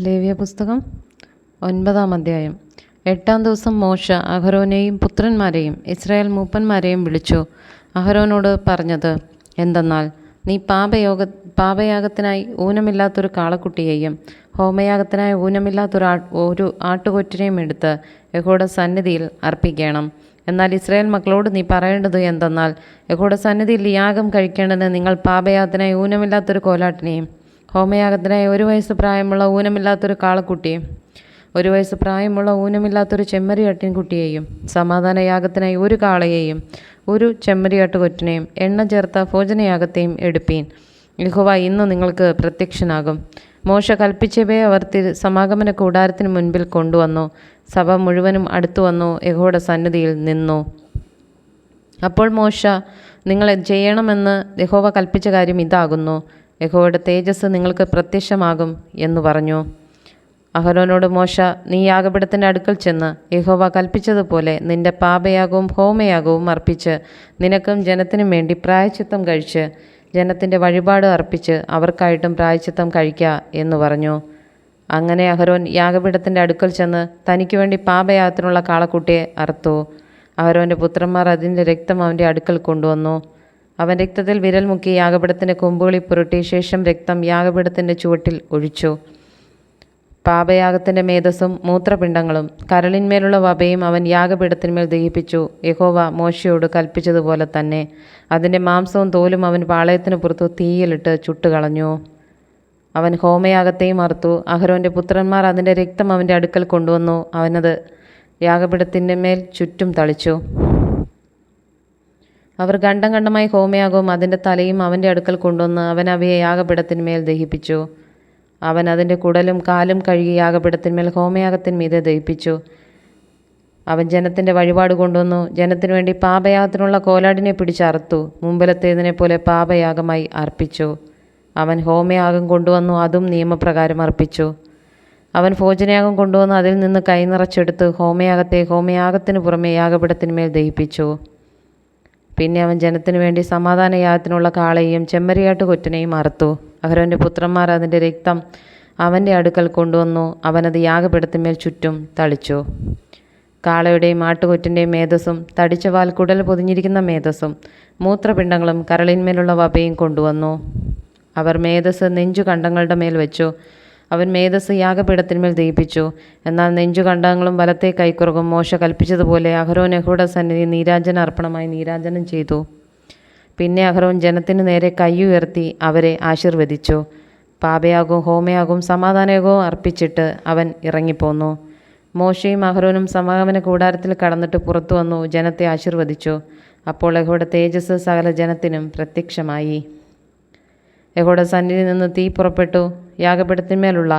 ലേവ്യ പുസ്തകം ഒൻപതാം അധ്യായം. എട്ടാം ദിവസം മോശ അഹരോനെയും പുത്രന്മാരെയും ഇസ്രായേൽ മൂപ്പന്മാരെയും വിളിച്ചു. അഹരോനോട് പറഞ്ഞത് എന്തെന്നാൽ നീ പാപയോഗ പാപയാഗത്തിനായി ഊനമില്ലാത്തൊരു കാളക്കുട്ടിയെയും ഹോമയാഗത്തിനായി ഊനമില്ലാത്തൊരു ഒരു ആട്ടുകൊറ്റിനെയും എടുത്ത് യഹോയുടെ സന്നിധിയിൽ അർപ്പിക്കണം. എന്നാൽ ഇസ്രായേൽ മക്കളോട് നീ പറയേണ്ടത് എന്തെന്നാൽ യഹോയുടെ സന്നിധിയിൽ യാഗം കഴിക്കേണ്ടതിന് നിങ്ങൾ പാപയാഗത്തിനായി ഊനമില്ലാത്തൊരു കോലാട്ടിനെയും ഹോമയാഗത്തിനായി ഒരു വയസ്സ് പ്രായമുള്ള ഊനമില്ലാത്തൊരു കാളക്കുട്ടിയും ഒരു വയസ്സ് പ്രായമുള്ള ഊനമില്ലാത്തൊരു ചെമ്മരിയാട്ടിൻകുട്ടിയെയും സമാധാനയാഗത്തിനായി ഒരു കാളയെയും ഒരു ചെമ്മരിയാട്ടുകൊറ്റിനെയും എണ്ണ ചേർത്ത ഭോജനയാഗത്തെയും എടുപ്പീൻ. യഹോവ ഇന്ന് നിങ്ങൾക്ക് പ്രത്യക്ഷനാകും. മോശ കൽപ്പിച്ചവേ അവർ തിരു സമാഗമന കൂടാരത്തിന് മുൻപിൽ കൊണ്ടുവന്നു. സഭ മുഴുവനും അടുത്തു വന്നു. യഹോയുടെ സന്നിധിയിൽ നിന്നു. അപ്പോൾ മോശ നിങ്ങൾ ചെയ്യണമെന്ന് യഹോവ കൽപ്പിച്ച കാര്യം ഇതാകുന്നു. യഹോവയുടെ തേജസ് നിങ്ങൾക്ക് പ്രത്യക്ഷമാകും എന്ന് പറഞ്ഞു. അഹരോനോട് മോശ നീ യാഗപീഠത്തിന്റെ അടുക്കൽ ചെന്ന് യഹോവ കൽപ്പിച്ചതുപോലെ നിന്റെ പാപയാകവും ഹോമയാകവും അർപ്പിച്ച് നിനക്കും ജനത്തിനും വേണ്ടി പ്രായച്ചിത്തം കഴിച്ച് ജനത്തിന്റെ വഴിപാട് അർപ്പിച്ച് അവർക്കായിട്ടും പ്രായച്ചിത്തം കഴിക്കുക എന്ന് പറഞ്ഞു. അങ്ങനെ അഹരോൻ യാഗപീഠത്തിന്റെ അടുക്കൽ ചെന്ന് തനിക്ക് വേണ്ടി പാപയാഗത്തിനുള്ള കാളക്കുട്ടിയെ അറുത്തു. അഹരോന്റെ പുത്രന്മാർ അതിന്റെ രക്തം അവന്റെ അടുക്കൽ കൊണ്ടുവന്നു. അവൻ രക്തത്തിൽ വിരൽ മുക്കി യാഗപീഠത്തിന്റെ കൊമ്പുകളിൽ പുരട്ടി ശേഷം രക്തം യാഗപീഠത്തിന്റെ ചുവട്ടിൽ ഒഴിച്ചു. പാപയാഗത്തിന്റെ മേധസ്സും മൂത്രപിണ്ഡങ്ങളും കരളിന്മേലുള്ള വപയും അവൻ യാഗപീഠത്തിന്മേൽ ദഹിപ്പിച്ചു. യഹോവ മോശയോട് കൽപ്പിച്ചതുപോലെ തന്നെ. അതിന്റെ മാംസവും തോലും അവൻ പാളയത്തിന് പുറത്തു തീയിലിട്ട് ചുട്ടുകളഞ്ഞു. അവൻ ഹോമയാഗത്തെയും മറുത്തു. അഹരോന്റെ പുത്രന്മാർ അതിന്റെ രക്തം അവന്റെ അടുക്കൽ കൊണ്ടുവന്നു. അവനത് യാഗപീഠത്തിന്റെ മേൽ ചുറ്റും തളിച്ചു. അവർ ഖണ്ഡം ഖണ്ഡമായി ഹോമയാഗവും അതിന്റെ തലയും അവന്റെ അടുക്കൽ കൊണ്ടുവന്ന് അവൻ അവയെ യാഗപീഠത്തിന്മേൽ ദഹിപ്പിച്ചു. അവൻ അതിന്റെ കുടലും കാലും കഴുകി യാഗപീഠത്തിന്മേൽ ഹോമയാഗത്തിന്മീതെ ദഹിപ്പിച്ചു. അവൻ ജനത്തിന്റെ വഴിപാട് കൊണ്ടുവന്നു. ജനത്തിനു വേണ്ടി പാപയാഗത്തിനുള്ള കോലാടിനെ പിടിച്ചറുത്തു മുമ്പിലത്തേതിനെ പോലെ പാപയാഗമായി അർപ്പിച്ചു. അവൻ ഹോമയാഗം കൊണ്ടുവന്നു. അതും നിയമപ്രകാരം അർപ്പിച്ചു. അവൻ ഭോജനയാഗം കൊണ്ടുവന്ന് അതിൽ നിന്ന് കൈനിറച്ചെടുത്ത് ഹോമയാഗത്തെ ഹോമയാഗത്തിന് പുറമെ യാഗപീഠത്തിന്മേൽ ദഹിപ്പിച്ചു. പിന്നെ അവൻ ജനത്തിനു വേണ്ടി സമാധാനയാഗത്തിനുള്ള കാളയും ചെമ്മരിയാട്ട് കൊറ്റനെയും അറുത്തു. അഹരോന്റെ പുത്രന്മാർ അതിന്റെ രക്തം അവന്റെ അടുക്കൽ കൊണ്ടുവന്നു. അവനത് യാഗപീഠത്തിന്മേൽ ചുറ്റും തളിച്ചു. കാളയുടെയും ആട്ടുകൊറ്റിന്റെയും മേധസ്സും തടിച്ച വാൽ കുടൽ പൊതിഞ്ഞിരിക്കുന്ന മേധസ്സും മൂത്രപിണ്ഡങ്ങളും കരളിന്മേലുള്ള വപയും കൊണ്ടുവന്നു. അവർ മേധസ് നെഞ്ചു കണ്ടങ്ങളുടെ മേൽ വെച്ചു. അവൻ മേധസ് യാഗപീഠത്തിന്മേൽ ദയിപ്പിച്ചു എന്നാൽ നെഞ്ചു കണ്ടങ്ങളും വലത്തെ കൈക്കുറകും മോശ കൽപ്പിച്ചതുപോലെ അഹരോൻ യഹൂഡ സന്നിധി നീരാഞ്ജന അർപ്പണമായി നീരാഞ്ജനം ചെയ്തു. പിന്നെ അഹരോൻ ജനത്തിനു നേരെ കൈയുയർത്തി അവരെ ആശീർവദിച്ചു. പാപയാകും ഹോമയാകും സമാധാനയാകവും അർപ്പിച്ചിട്ട് അവൻ ഇറങ്ങിപ്പോന്നു. മോശയും അഹരോനും സമാഗമന കൂടാരത്തിൽ കടന്നിട്ട് പുറത്തു വന്നു ജനത്തെ ആശീർവദിച്ചു. അപ്പോൾ യഹോയുടെ തേജസ് സകല ജനത്തിനും പ്രത്യക്ഷമായി. യഹോയുടെ സന്നിധി നിന്ന് തീ പുറപ്പെട്ടു. യാഗപീഠത്തിന്മേലുള്ള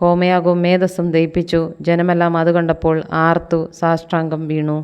ഹോമയാഗവും മേധസ്സും ദയിപ്പിച്ചു ജനമെല്ലാം അത് കണ്ടപ്പോൾ ആർത്തു സാഷ്ടാംഗം വീണു.